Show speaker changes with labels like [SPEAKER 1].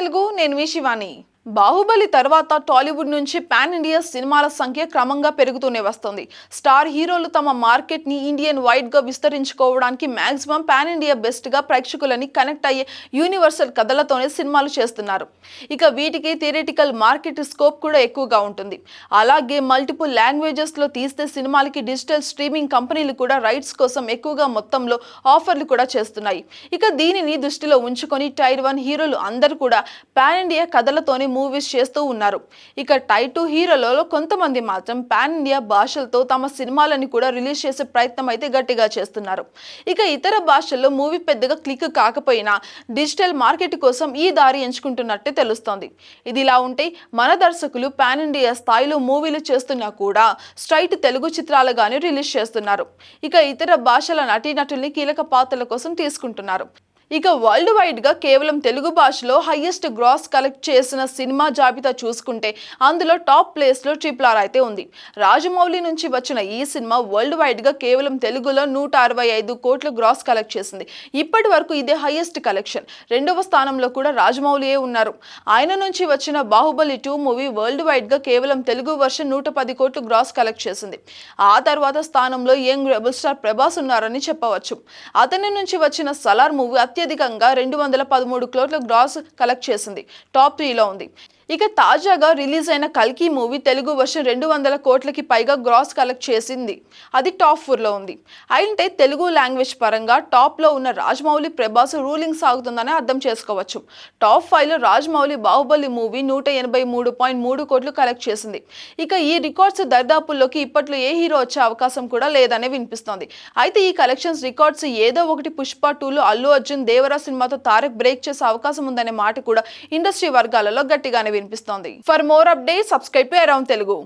[SPEAKER 1] తెలుగు నేను మీ శివాని. బాహుబలి తర్వాత టాలీవుడ్ నుంచి పాన్ ఇండియా సినిమాల సంఖ్య క్రమంగా పెరుగుతూనే వస్తుంది. స్టార్ హీరోలు తమ మార్కెట్ని ఇండియన్ వైడ్గా విస్తరించుకోవడానికి మ్యాక్సిమం పాన్ ఇండియా బెస్ట్గా ప్రేక్షకులని కనెక్ట్ అయ్యే యూనివర్సల్ కథలతోనే సినిమాలు చేస్తున్నారు. ఇక వీటికి థియరిటికల్ మార్కెట్ స్కోప్ కూడా ఎక్కువగా ఉంటుంది. అలాగే మల్టిపుల్ లాంగ్వేజెస్లో తీస్తే సినిమాలకి డిజిటల్ స్ట్రీమింగ్ కంపెనీలు కూడా రైట్స్ కోసం ఎక్కువగా మొత్తంలో ఆఫర్లు కూడా చేస్తున్నాయి. ఇక దీనిని దృష్టిలో ఉంచుకొని టైర్ వన్ హీరోలు అందరూ కూడా పాన్ ఇండియా కథలతోనే మూవీస్ చేస్తూ ఉన్నారు. ఇక టై టూ హీరోలలో కొంతమంది మాత్రం పాన్ ఇండియా భాషలతో తమ సినిమాలని కూడా రిలీజ్ చేసే ప్రయత్నం అయితే గట్టిగా చేస్తున్నారు. ఇక ఇతర భాషల్లో మూవీ పెద్దగా క్లిక్ కాకపోయినా డిజిటల్ మార్కెట్ కోసం ఈ దారి ఎంచుకుంటున్నట్టే తెలుస్తోంది. ఇది ఇలా ఉంటే మన దర్శకులు పాన్ ఇండియా స్థాయిలో మూవీలు చేస్తున్నా కూడా స్ట్రైట్ తెలుగు చిత్రాలుగానే రిలీజ్ చేస్తున్నారు. ఇక ఇతర భాషల నటీనటుల్ని కీలక పాత్రల కోసం తీసుకుంటున్నారు. ఇక వరల్డ్ వైడ్గా కేవలం తెలుగు భాషలో హయ్యెస్ట్ గ్రాస్ కలెక్ట్ చేసిన సినిమా జాబితా చూసుకుంటే అందులో టాప్ ప్లేస్లో ట్రిపుల్ ఆర్ అయితే ఉంది. రాజమౌళి నుంచి వచ్చిన ఈ సినిమా వరల్డ్ వైడ్గా కేవలం తెలుగులో నూట అరవై ఐదు కోట్లు గ్రాస్ కలెక్ట్ చేసింది. ఇప్పటి వరకు ఇదే హయ్యెస్ట్ కలెక్షన్. రెండవ స్థానంలో కూడా రాజమౌళియే ఉన్నారు. ఆయన నుంచి వచ్చిన బాహుబలి టూ మూవీ వరల్డ్ వైడ్గా కేవలం తెలుగు వర్షన్ నూట పది కోట్లు గ్రాస్ కలెక్ట్ చేసింది. ఆ తర్వాత స్థానంలో యంగ్ రెబల్ స్టార్ ప్రభాస్ ఉన్నారని చెప్పవచ్చు. అతని నుంచి వచ్చిన సలార్ మూవీ అత్యధికంగా రెండు వందల పదమూడు కోట్ల గ్రాస్ కలెక్ట్ చేసింది. టాప్ త్రీలో ఉంది. ఇక తాజాగా రిలీజ్ అయిన కల్కి మూవీ తెలుగు వర్షన్ రెండు వందల కోట్లకి పైగా గ్రాస్ కలెక్ట్ చేసింది. అది టాప్ ఫోర్లో ఉంది. అయితే తెలుగు లాంగ్వేజ్ పరంగా టాప్లో ఉన్న రాజమౌళి ప్రభాస్ రూలింగ్ సాగుతుందని అర్థం చేసుకోవచ్చు. టాప్ ఫైవ్లో రాజమౌళి బాహుబలి మూవీ నూట ఎనభై మూడు పాయింట్ మూడు కోట్లు కలెక్ట్ చేసింది. ఇక ఈ రికార్డ్స్ దర్దాపుల్లోకి ఇప్పట్లో ఏ హీరో వచ్చే అవకాశం కూడా లేదనే వినిపిస్తోంది. అయితే ఈ కలెక్షన్స్ రికార్డ్స్ ఏదో ఒకటి పుష్ప టూలో అల్లు అర్జున్ దేవరా సినిమాతో తారక్ బ్రేక్ చేసే అవకాశం ఉందనే మాట కూడా ఇండస్ట్రీ వర్గాలలో గట్టిగానే వినిపిస్తోంది. For more update subscribe to around Telugu